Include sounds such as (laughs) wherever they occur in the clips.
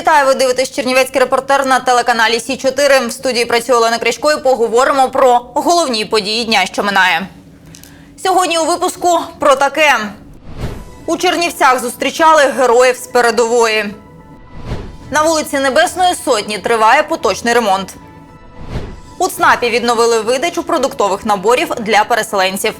Вітаю, ви дивитесь Чернівецький репортер на телеканалі Сі 4 В студії працює Олена Крячко і поговоримо про головні події дня, що минає. Сьогодні у випуску про таке. У Чернівцях зустрічали героїв з передової. На вулиці Небесної Сотні триває поточний ремонт. У ЦНАПі відновили видачу продуктових наборів для переселенців.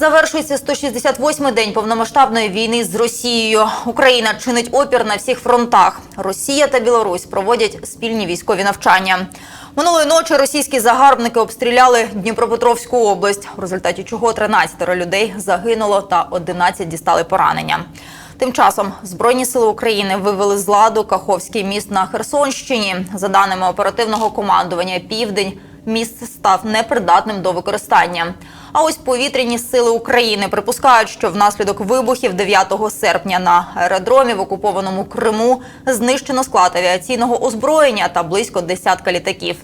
Завершується 168-й день повномасштабної війни з Росією. Україна чинить опір на всіх фронтах. Росія та Білорусь проводять спільні військові навчання. Минулої ночі російські загарбники обстріляли Дніпропетровську область, в результаті чого 13 людей загинуло та 11 дістали поранення. Тим часом Збройні сили України вивели з ладу Каховський міст на Херсонщині. За даними оперативного командування Південь, міст став непридатним до використання. А ось повітряні сили України припускають, що внаслідок вибухів 9 серпня на аеродромі в окупованому Криму знищено склад авіаційного озброєння та близько десятка літаків.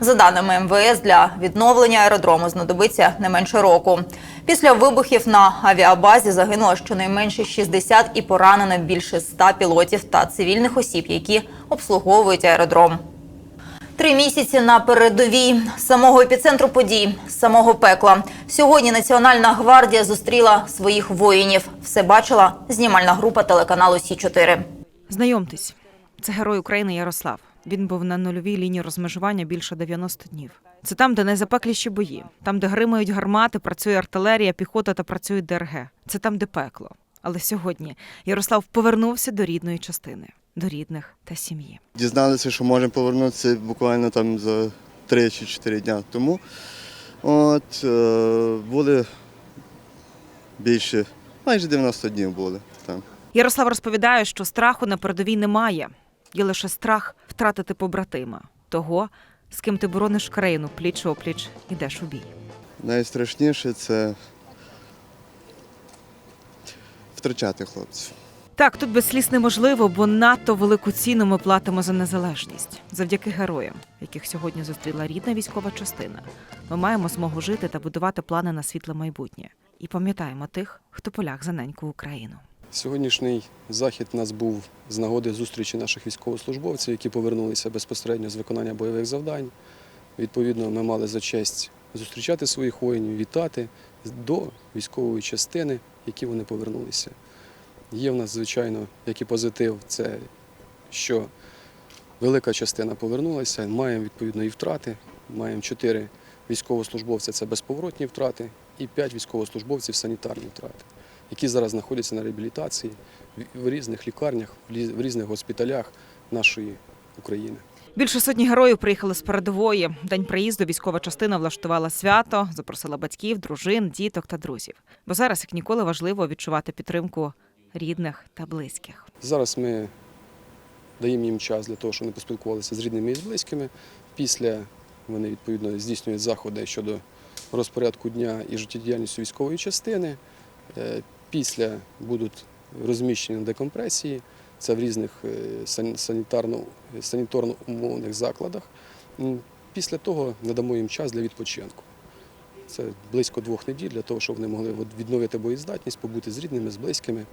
За даними МВС, для відновлення аеродрому знадобиться не менше року. Після вибухів на авіабазі загинуло щонайменше 60 і поранено більше 100 пілотів та цивільних осіб, які обслуговують аеродром. Три місяці на передовій самого епіцентру подій, самого пекла. Сьогодні Національна гвардія зустріла своїх воїнів. Все бачила знімальна група телеканалу Сі 4 Знайомтесь, це герой України Ярослав. Він був на нульовій лінії розмежування більше 90 днів. Це там, де найзапекліші бої, там, де гримають гармати, працює артилерія, піхота та працює ДРГ. Це там, де пекло. Але сьогодні Ярослав повернувся до рідної частини, до рідних та сім'ї. Дізналися, що можемо повернутися буквально там за 3 чи 4 дня тому. От, е, були більше, майже 90 днів були там. Ярослав розповідає, що страху на передовій немає. Є лише страх втратити побратима, того, з ким ти борониш країну пліч опліч ідеш у бій. Найстрашніше це втрачати хлопців. Так, тут без сліз неможливо, бо надто велику ціну ми платимо за незалежність. Завдяки героям, яких сьогодні зустріла рідна військова частина. Ми маємо змогу жити та будувати плани на світле майбутнє. І пам'ятаємо тих, хто полях за неньку Україну. Сьогоднішній захід нас був з нагоди зустрічі наших військовослужбовців, які повернулися безпосередньо з виконання бойових завдань. Відповідно, ми мали за честь зустрічати своїх воїнів, вітати до військової частини, які вони повернулися. Є в нас, звичайно, як і позитив, це що велика частина повернулася, маємо відповідно і втрати. Маємо чотири військовослужбовця це безповоротні втрати, і п'ять військовослужбовців санітарні втрати які зараз знаходяться на реабілітації в- різних лікарнях, в різних госпіталях нашої України. Більше сотні героїв приїхали з передової. День приїзду військова частина влаштувала свято, запросила батьків, дружин, діток та друзів. Бо зараз, як ніколи, важливо відчувати підтримку рідних та близьких. Зараз ми даємо їм час для того, щоб вони поспілкувалися з рідними і з близькими. Після вони відповідно здійснюють заходи щодо розпорядку дня і життєдіяльності військової частини. Е, Після будуть розміщені на декомпресії. Це в різних е, сан- санітарно- санітарно-умовних закладах. Після того надамо їм час для відпочинку. Це близько двох неділь для того, щоб вони могли відновити боєздатність, побути з рідними, з близькими,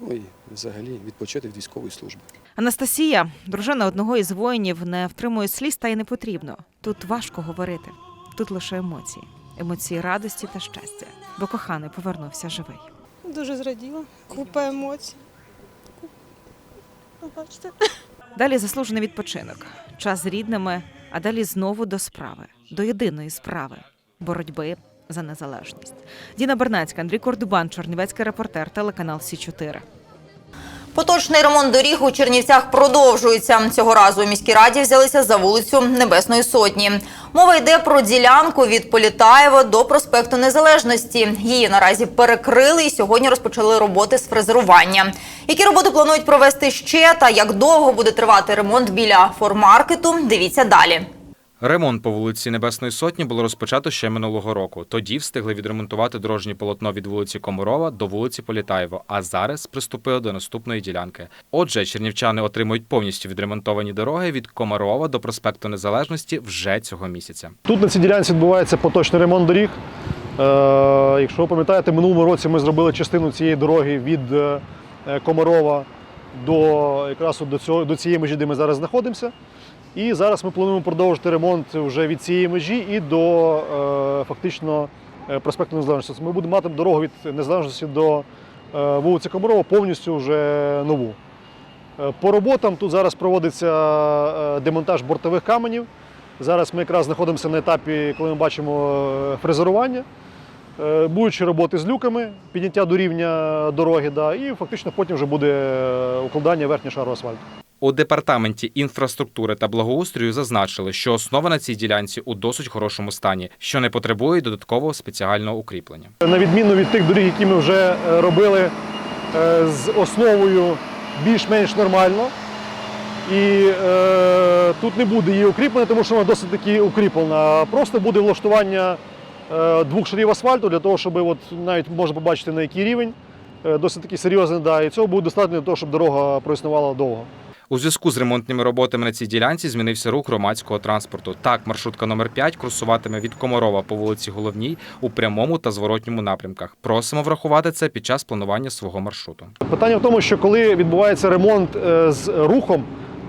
ну і взагалі відпочити від військової служби. Анастасія, дружина одного із воїнів, не втримує сліз та й не потрібно. Тут важко говорити. Тут лише емоції, емоції радості та щастя, бо коханий повернувся живий. Дуже зраділа. Купа емоцій. Бачите? Далі заслужений відпочинок, час з рідними, а далі знову до справи, до єдиної справи боротьби за незалежність. Діна Бернацька, Андрій Кордубан, Чорнівецький репортер, телеканал Сі 4 Поточний ремонт доріг у Чернівцях продовжується. Цього разу у міській раді взялися за вулицю Небесної Сотні. Мова йде про ділянку від Політаєва до проспекту Незалежності. Її наразі перекрили і сьогодні розпочали роботи з фрезерування. Які роботи планують провести ще та як довго буде тривати ремонт біля формаркету? Дивіться далі. Ремонт по вулиці Небесної Сотні було розпочато ще минулого року. Тоді встигли відремонтувати дорожнє полотно від вулиці Комарова до вулиці Політаєво, а зараз приступили до наступної ділянки. Отже, чернівчани отримують повністю відремонтовані дороги від Комарова до проспекту Незалежності вже цього місяця. Тут на цій ділянці відбувається поточний ремонт доріг. якщо ви пам'ятаєте, минулому році ми зробили частину цієї дороги від е, Комарова до якраз до, цього, до цієї межі, де ми зараз знаходимося. І зараз ми плануємо продовжити ремонт вже від цієї межі і до е, фактично е, проспекту Незалежності. Ми будемо мати дорогу від Незалежності до е, вулиці Комарова повністю вже нову. По роботам тут зараз проводиться демонтаж бортових каменів. Зараз ми якраз знаходимося на етапі, коли ми бачимо фрезерування. Ще роботи з люками, підняття до рівня дороги, да, і фактично потім вже буде укладання верхнього шару асфальту. У департаменті інфраструктури та благоустрою зазначили, що основа на цій ділянці у досить хорошому стані, що не потребує додаткового спеціального укріплення. На відміну від тих доріг, які ми вже е, робили е, з основою більш-менш нормально. І е, тут не буде її укріплення, тому що вона досить таки укріплена. Просто буде влаштування е, двох шарів асфальту для того, щоб от навіть можна побачити на який рівень. Е, досить таки серйозний, да, і цього буде достатньо для того, щоб дорога проіснувала довго. У зв'язку з ремонтними роботами на цій ділянці змінився рух громадського транспорту. Так, маршрутка номер 5 курсуватиме від Комарова по вулиці Головній у прямому та зворотньому напрямках. Просимо врахувати це під час планування свого маршруту. Питання в тому, що коли відбувається ремонт е, з рухом,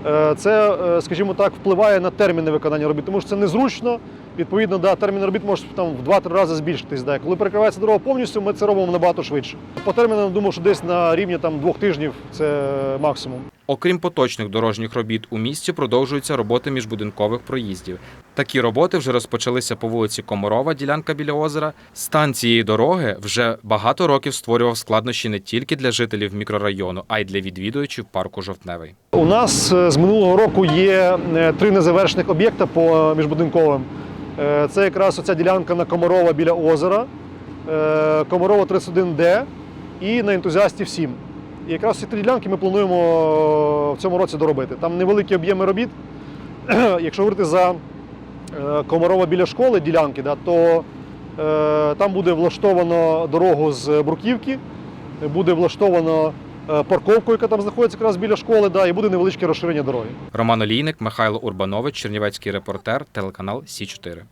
е, це, е, скажімо так, впливає на терміни виконання робіт, тому що це незручно. Відповідно, да, термін робіт може там в 2-3 рази збільшитись. Да. Коли перекривається дорога повністю, ми це робимо набагато швидше. По термінам думаю, що десь на рівні там двох тижнів це максимум. Окрім поточних дорожніх робіт, у місті продовжуються роботи міжбудинкових проїздів. Такі роботи вже розпочалися по вулиці Комарова, ділянка біля озера. Стан цієї дороги вже багато років створював складнощі не тільки для жителів мікрорайону, а й для відвідувачів парку Жовтневий. У нас е, з минулого року є е, три незавершених об'єкта по міжбудинковим. Е, Це якраз оця ділянка на Комарова біля озера, Комарова 31Д і на ентузіастів 7. І якраз ці три ділянки ми плануємо в цьому році доробити. Там невеликі об'єми робіт. (clears throat) Якщо говорити за е, Комарова біля школи ділянки, да, то е, там буде влаштовано дорогу з бруківки, буде влаштовано е, парковку, яка там знаходиться якраз біля школи, да, і буде невеличке розширення дороги. Роман Олійник, Михайло Урбанович, Чернівецький репортер, телеканал Сі 4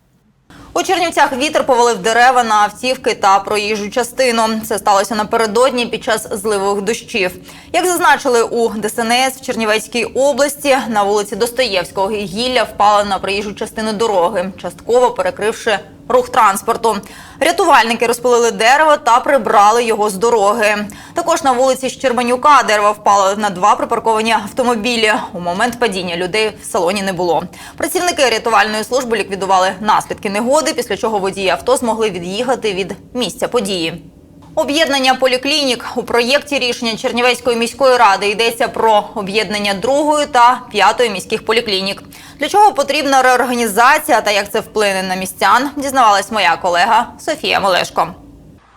У Чернівцях вітер повалив дерева на автівки та проїжджу частину. Це сталося напередодні під час зливових дощів. Як зазначили у ДСНС в Чернівецькій області, на вулиці Достоєвського гілля впала на проїжджу частину дороги, частково перекривши рух транспорту. Рятувальники розпилили дерево та прибрали його з дороги. Також на вулиці Щербанюка дерево впало на два припарковані автомобілі. У момент падіння людей в салоні не було. Працівники рятувальної служби ліквідували наслідки негоди, після чого водії авто змогли від'їхати від місця події. Об'єднання поліклінік у проєкті рішення Чернівецької міської ради йдеться про об'єднання другої та п'ятої міських поліклінік. Для чого потрібна реорганізація та як це вплине на містян, дізнавалась моя колега Софія Молешко.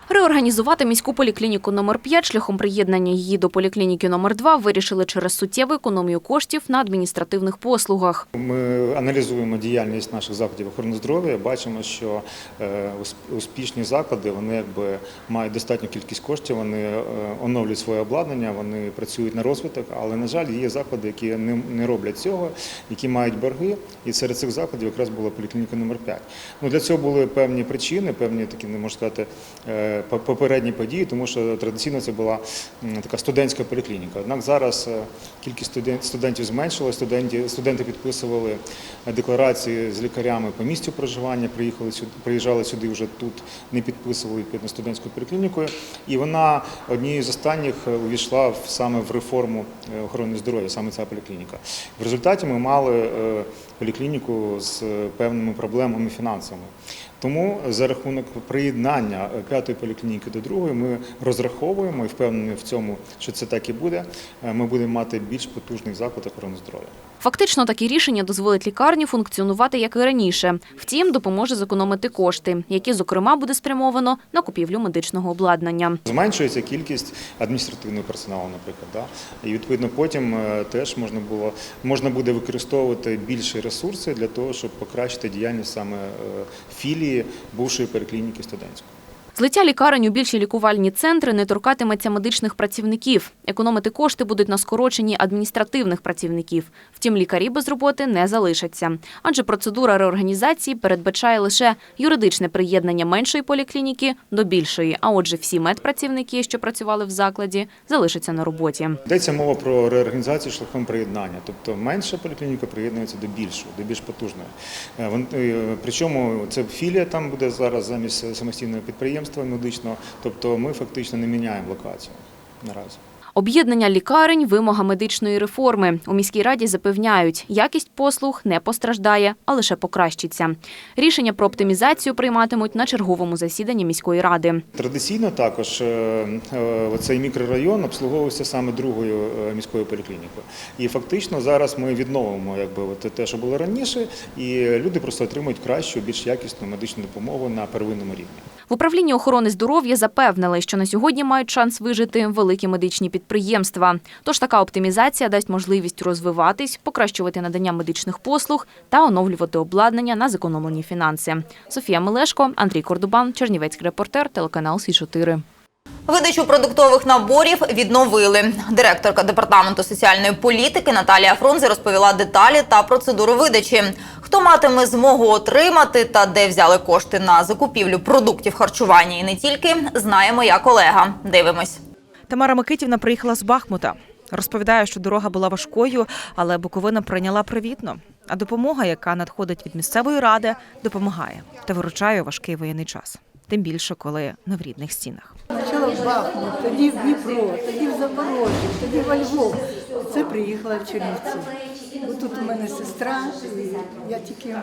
Реорганізувати міську поліклініку номер 5 шляхом приєднання її до поліклініки номер 2 вирішили через суттєву економію коштів на адміністративних послугах. Ми аналізуємо діяльність наших закладів охорони здоров'я. Бачимо, що е, успішні заклади вони якби мають достатню кількість коштів, вони е, оновлюють своє обладнання, вони працюють на розвиток. Але на жаль, є заклади, які не, роблять цього, які мають борги. І серед цих закладів якраз була поліклініка номер 5 Ну для цього були певні причини, певні такі не можна сказати е, попередні події, тому що традиційно це була така студентська поліклініка. Однак зараз е, кількість студентів зменшилась, студенти, студенти підписували е, декларації з лікарями по місцю проживання, приїхали сюди, приїжджали сюди вже тут, не підписували відповідно студентською поліклінікою. І вона однією з останніх е, увійшла саме в реформу охорони здоров'я, саме ця поліклініка. В результаті ми мали поліклініку з певними проблемами фінансовими. Тому за рахунок приєднання п'ятої поліклініки до другої ми розраховуємо і впевнені в цьому, що це так і буде. е, Ми будемо мати більш потужний заклад охорони здоров'я. Фактично, такі рішення дозволить лікарні функціонувати як і раніше. Втім, допоможе зекономити кошти, які, зокрема, буде спрямовано на купівлю медичного обладнання. Зменшується кількість адміністративного персоналу, наприклад, да? і відповідно потім е, теж можна було можна буде використовувати більші ресурси для того, щоб покращити діяльність саме е, філії бувшої переклініки студентської. Злиття лікарень у більші лікувальні центри не торкатиметься медичних працівників. Економити кошти будуть на скороченні адміністративних працівників. Втім, лікарі без роботи не залишаться. Адже процедура реорганізації передбачає лише юридичне приєднання меншої поліклініки до більшої. А отже, всі медпрацівники, що працювали в закладі, залишаться на роботі. Йдеться мова про реорганізацію шляхом приєднання, тобто менша поліклініка приєднується до більшої, до більш потужної. Е, е, Причому це філія там буде зараз замість самостійного підприємства медичного, тобто ми фактично не міняємо локацію наразі. Об'єднання лікарень вимога медичної реформи. У міській раді запевняють, якість послуг не постраждає, а лише покращиться. Рішення про оптимізацію прийматимуть на черговому засіданні міської ради. Традиційно також е, е, цей мікрорайон обслуговувався саме другою е, міською поліклінікою. І фактично зараз ми відновимо якби, от те, що було раніше, і люди просто отримують кращу, більш якісну медичну допомогу на первинному рівні. В управлінні охорони здоров'я запевнили, що на сьогодні мають шанс вижити великі медичні підприємства. Тож така оптимізація дасть можливість розвиватись, покращувати надання медичних послуг та оновлювати обладнання на зекономлені фінанси. Софія Мелешко, Андрій Кордубан, Чернівецький репортер, телеканал Сі 4 Видачу продуктових наборів відновили. Директорка департаменту соціальної політики Наталія Фрунзе розповіла деталі та процедуру видачі. Хто матиме змогу отримати та де взяли кошти на закупівлю продуктів харчування і не тільки, знає моя колега. Дивимось. Тамара Микитівна приїхала з Бахмута. Розповідає, що дорога була важкою, але Буковина прийняла привітно. А допомога, яка надходить від місцевої ради, допомагає та виручає важкий воєнний час. Тим більше, коли не в рідних стінах. Спочатку в Бахмут, тоді в Дніпро, тоді в Запорожжя, тоді во Львов. Це приїхала в Чернівці. Тут у мене сестра, і я тільки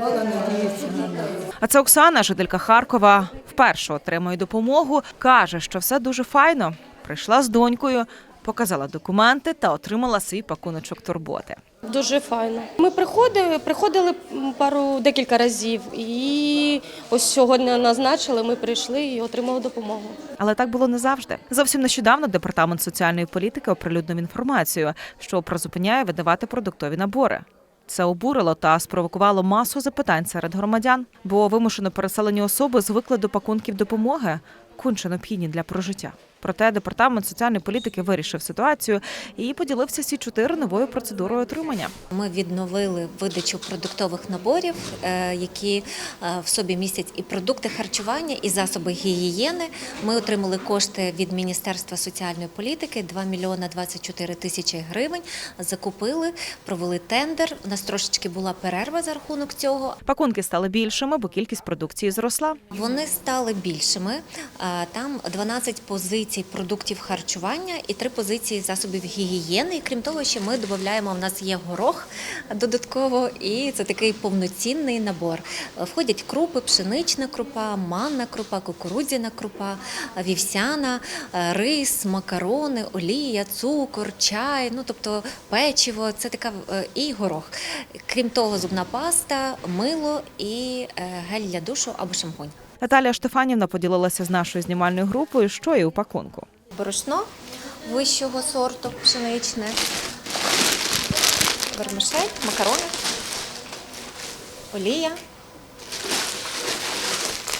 мала надіятися на неї. А це Оксана, жителька Харкова, вперше отримує допомогу. каже, що все дуже файно. Прийшла з донькою, показала документи та отримала свій пакуночок турботи. Дуже файно. Ми приходили, приходили пару декілька разів, і ось сьогодні назначили. Ми прийшли і отримали допомогу. Але так було не завжди. Зовсім нещодавно департамент соціальної політики оприлюднив інформацію, що призупиняє видавати продуктові набори. Це обурило та спровокувало масу запитань серед громадян, бо вимушено переселені особи звикли до пакунків допомоги, конче необхідні для прожиття. Проте департамент соціальної політики вирішив ситуацію і поділився сі 4 новою процедурою отримання. Ми відновили видачу продуктових наборів, е, які е, в собі містять і продукти харчування, і засоби гігієни. Ми отримали кошти від Міністерства соціальної політики 2 мільйона 24 тисячі гривень. Закупили, провели тендер. У нас трошечки була перерва за рахунок цього. Пакунки стали більшими, бо кількість продукції зросла. Вони стали більшими. Е, Там 12 позицій продуктів харчування і 3 позиції засобів гігієни. І крім того, ще ми додаємо, у нас є горох додатково, і це такий повноцінний набор. Входять крупи, пшенична крупа, манна крупа, кукурудзяна крупа, вівсяна, е, рис, макарони, олія, цукор, чай, ну тобто печиво, це така е, і горох. Крім того, зубна паста, мило і е, гель для душу або шампунь. Наталія Штефанівна поділилася з нашою знімальною групою, що є у пакунку. борошно вищого сорту пшеничне, вермишель, макарони, олія,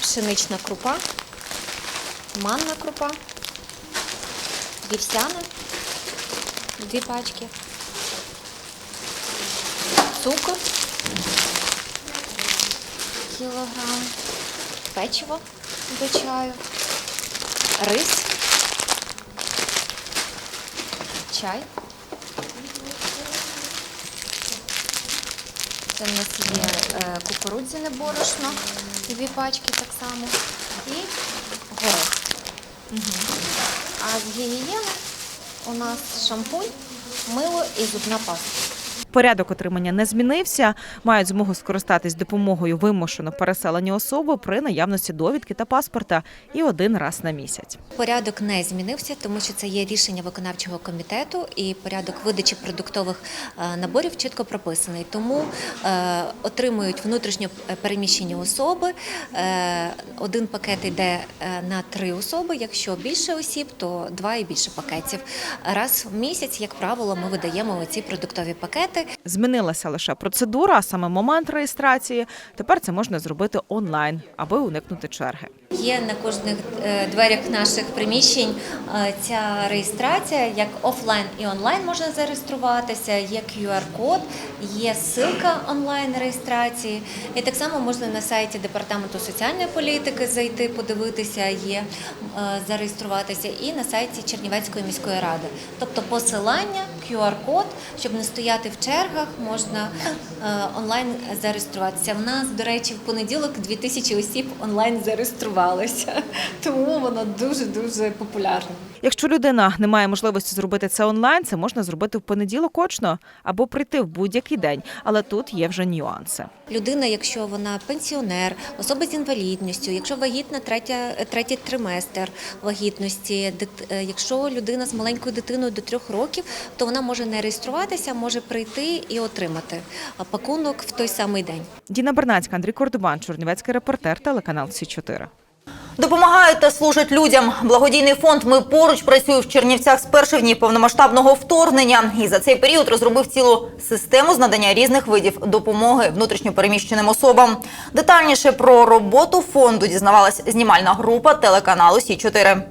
пшенична крупа, манна крупа, вівсяна, дві пачки, цукор, кілограм, печиво до чаю, рис, чай. Це в нас є е, кукурудзяне борошно, дві пачки так само, і горох. А з гігієни у нас шампунь, мило і зубна паста. Порядок отримання не змінився. Мають змогу скористатись допомогою вимушено переселені особи при наявності довідки та паспорта і один раз на місяць. Порядок не змінився, тому що це є рішення виконавчого комітету, і порядок видачі продуктових е, наборів чітко прописаний. Тому е, отримують внутрішньо переміщені особи. Е, один пакет йде е, на три особи. Якщо більше осіб, то два і більше пакетів. Раз в місяць, як правило, ми видаємо ці продуктові пакети. Змінилася лише процедура, а саме момент реєстрації. Тепер це можна зробити онлайн, аби уникнути черги. Є на кожних е, дверях наших приміщень е, ця реєстрація, як офлайн і онлайн можна зареєструватися, є QR-код, є ссылка онлайн реєстрації. І так само можна на сайті департаменту соціальної політики зайти, подивитися, є е, зареєструватися, і на сайті Чернівецької міської ради. Тобто посилання, QR-код, щоб не стояти в чергах, можна онлайн зареєструватися. В нас, до речі, в понеділок 2000 осіб онлайн зареєструвалися, (laughs) тому воно дуже дуже популярне. Якщо людина не має можливості зробити це онлайн, це можна зробити в понеділок очно або прийти в будь-який день. Але тут є вже нюанси. Людина, якщо вона пенсіонер, особа з інвалідністю, якщо вагітна третя, третій триместр вагітності, е, якщо людина з маленькою дитиною до трьох років, то вона може не реєструватися, може прийти і отримати а, пакунок в той самий день. Діна Бернацька, Андрій Кордубан, Чорнівецький репортер, телеканал Сі 4 Допомагають та служать людям. Благодійний фонд Ми поруч працює в Чернівцях з перших днів повномасштабного вторгнення і за цей період розробив цілу систему з надання різних видів допомоги внутрішньопереміщеним особам. Детальніше про роботу фонду дізнавалась знімальна група телеканалу Сі 4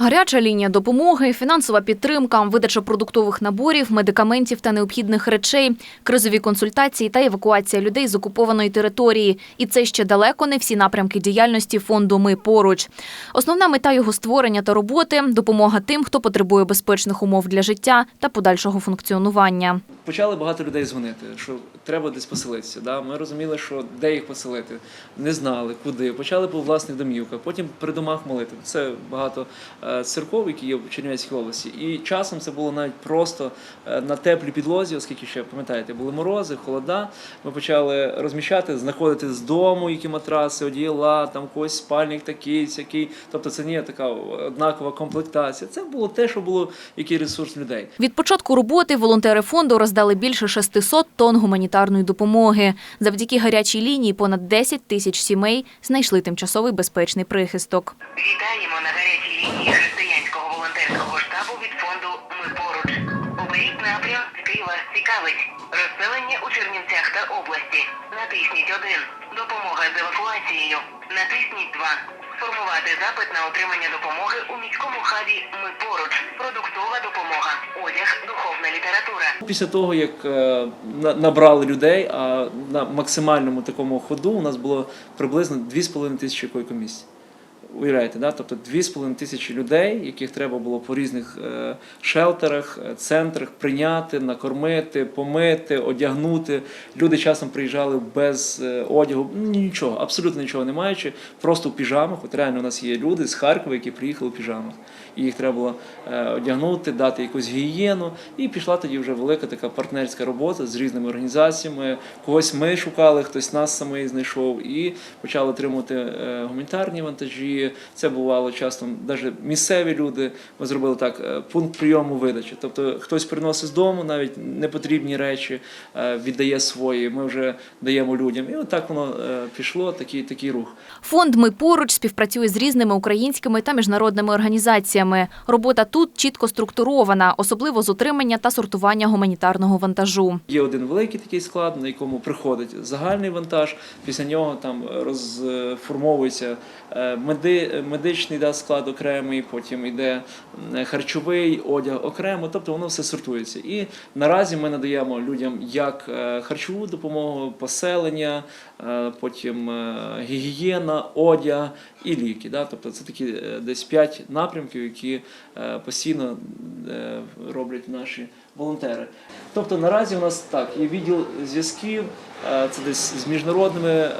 Гаряча лінія допомоги, фінансова підтримка, видача продуктових наборів, медикаментів та необхідних речей, кризові консультації та евакуація людей з окупованої території. І це ще далеко не всі напрямки діяльності фонду Ми поруч. Основна мета його створення та роботи допомога тим, хто потребує безпечних умов для життя та подальшого функціонування. Почали багато людей дзвонити, що треба десь поселитися. Да? Ми розуміли, що де їх поселити, не знали, куди. Почали по власних домівках, потім при домах молитв. Це багато е, церков, які є в Чернівецькій області. І часом це було навіть просто е, на теплій підлозі, оскільки ще пам'ятаєте, були морози, холода. Ми почали розміщати, знаходити з дому які матраси, одіяла, там когось спальник такий, сякий. Тобто це не є така однакова комплектація. Це було те, що було який ресурс людей. Від початку роботи волонтери фонду роздали більше 600 тонн гуманітарної допомоги. Завдяки гарячій лінії понад 10 тисяч сімей знайшли тимчасовий безпечний прихисток. Вітаємо на гарячій лінії вас. Розселення у Чернівцях та області. Натисніть 1. Допомога з евакуацією. Натисніть 2. Сформувати запит на отримання допомоги у міському хабі Ми поруч. Продуктова допомога. Одяг, духовна література. Після того, як е, на- набрали людей, а на максимальному такому ходу у нас було приблизно 2,5 тисячі койкомісць. Уявляєте, да? тобто 2,5 тисячі людей, яких треба було по різних е, шелтерах, е, центрах прийняти, накормити, помити, одягнути. Люди часом приїжджали без е, одягу, ну, нічого, абсолютно нічого не маючи, просто в піжамах. От реально у нас є люди з Харкова, які приїхали в піжамах. І їх треба було одягнути, дати якусь гігієну. І пішла тоді вже велика така партнерська робота з різними організаціями. Когось ми шукали, хтось нас самий знайшов і почали отримувати гуманітарні вантажі. Це бувало часто навіть місцеві люди. Ми зробили так: е, пункт прийому видачі. Тобто хтось приносить з дому навіть непотрібні речі, е, віддає свої. Ми вже даємо людям. І отак воно е, пішло, такий, такий рух. Фонд Ми поруч співпрацює з різними українськими та міжнародними організаціями. Робота тут чітко структурована, особливо з отримання та сортування гуманітарного вантажу. Є один великий такий склад, на якому приходить загальний вантаж. Після нього там розформовується е, меди, медичний да, склад окремий, потім йде харчовий одяг окремо. Тобто воно все сортується. І наразі ми надаємо людям як е, харчову допомогу, поселення, е, потім е, гігієна, одяг і ліки. Да? Тобто це такі десь п'ять напрямків, які постійно роблять наші волонтери. Тобто наразі у нас так є відділ зв'язків, е, це десь з міжнародними е,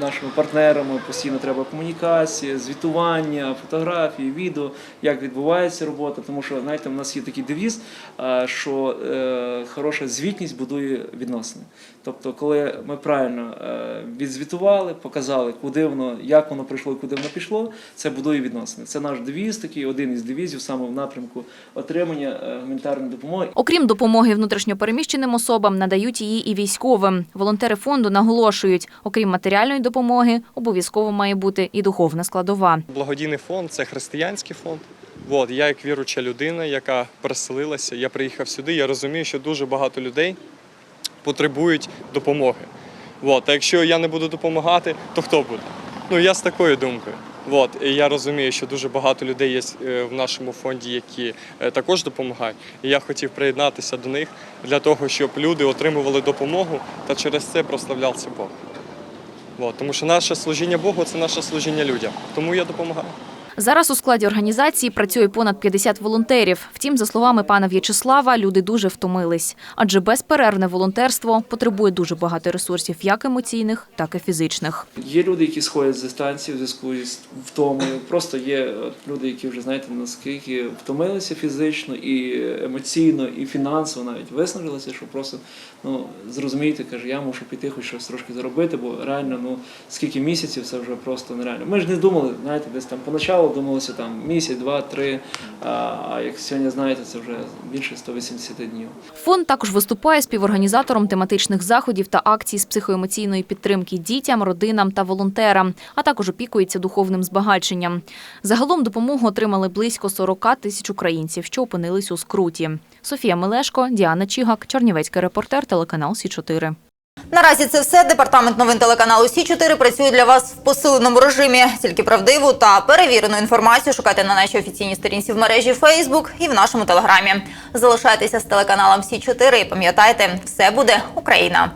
нашими партнерами. Постійно треба комунікація, звітування, фотографії, відео, як відбувається робота. Тому що знаєте, у нас є такий девіз, е, що хороша звітність будує відносини. Тобто, коли ми правильно відзвітували, показали, куди воно, як воно прийшло і куди воно пішло, це будує відносини. Це наш девіз, такий один із девізів саме в напрямку отримання гуманітарної допомоги. Окрім допомоги внутрішньопереміщеним особам, надають її і військовим. Волонтери фонду наголошують, окрім матеріальної допомоги, обов'язково має бути і духовна складова. Благодійний фонд це християнський фонд. От, я як віруча людина, яка переселилася, я приїхав сюди, я розумію, що дуже багато людей потребують допомоги. От, а якщо я не буду допомагати, то хто буде? Ну я з такою думкою. От, і я розумію, що дуже багато людей є е, в нашому фонді, які е, також допомагають. І я хотів приєднатися до них для того, щоб люди отримували допомогу та через це прославлявся Бог. От, тому що наше служіння Богу це наше служіння людям. Тому я допомагаю. Зараз у складі організації працює понад 50 волонтерів. Втім, за словами пана В'ячеслава, люди дуже втомились, адже безперервне волонтерство потребує дуже багато ресурсів, як емоційних, так і фізичних. Є люди, які сходять з дистанції в зв'язку з втомою. Просто є люди, які вже знаєте наскільки втомилися фізично і емоційно, і фінансово навіть виснажилися, що просто ну зрозумієте, каже, я мушу піти хоч щось трошки заробити, бо реально ну скільки місяців це вже просто нереально. Ми ж не думали, знаєте, десь там поначалу думалося там місяць, два, три. А як сьогодні знаєте, це вже більше 180 днів. Фонд також виступає співорганізатором тематичних заходів та акцій з психоемоційної підтримки дітям, родинам та волонтерам, а також опікується духовним збагаченням. Загалом допомогу отримали близько 40 тисяч українців, що опинились у скруті. Софія Мелешко, Діана Чігак, Чернівецький репортер, телеканал Сі 4 Наразі це все. Департамент новин телеканалу Сі 4 працює для вас в посиленому режимі. Тільки правдиву та перевірену інформацію шукайте на нашій офіційній сторінці в мережі Facebook і в нашому телеграмі. Залишайтеся з телеканалом Сі 4 і пам'ятайте, все буде Україна.